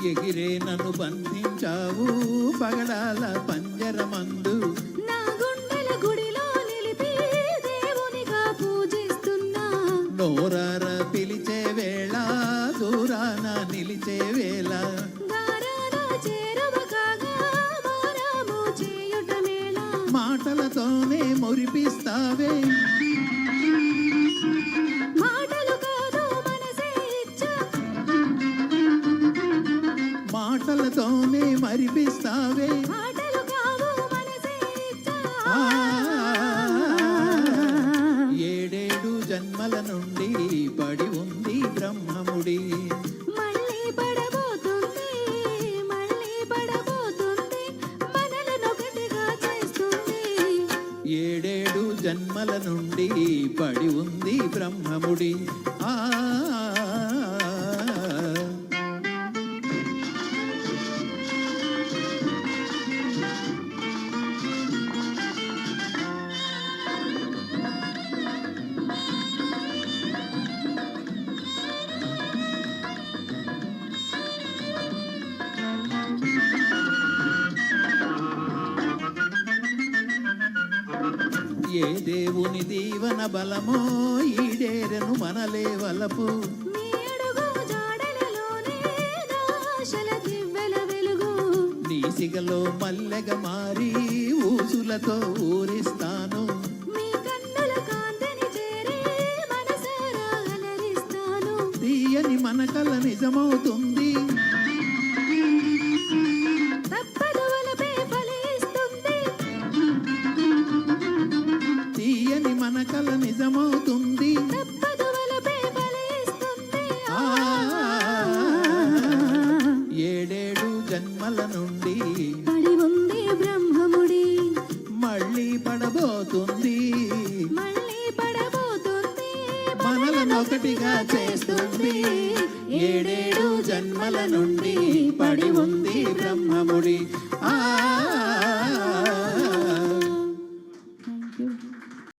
మీరే నన్ను బంధించావు. పగడాల పంజరమందు నా గుండెల గుడిలో నిలిపి దేవునిగా పూజిస్తున్నా. నోరార పిలిచే వేళ దూరాన నిలిచే వేళ. మాటలతోనే మురిపిస్తావే. మాటలతోనే మరిపిస్తావే. ఏడేడు జన్మల నుండి పడి ఉంది బ్రహ్మముడి. ఏడేడు జన్మల నుండి పడి ఉంది బ్రహ్మముడి. ఆ ఏ దేవుని దీవన బలమో ఈడేరెను మనలే వలపు. మీ అడుగు జాడలలోనే నా ఆశల దివ్వెల వెలుగు. నీ సిగలో మల్లెగ మారి ఊసులతో ఊరిస్తాను. తీయని మన కల నిజమవుతుంది. నిజమవుతుంది ఏడేడు జన్మల నుండి పడి ఉంది బ్రహ్మముడి మళ్ళీ పడబోతుంది. మళ్ళీ పడబోతుంది మనలనొకటిగా చేస్తుంది. ఏడేడు జన్మల నుండి పడి ఉంది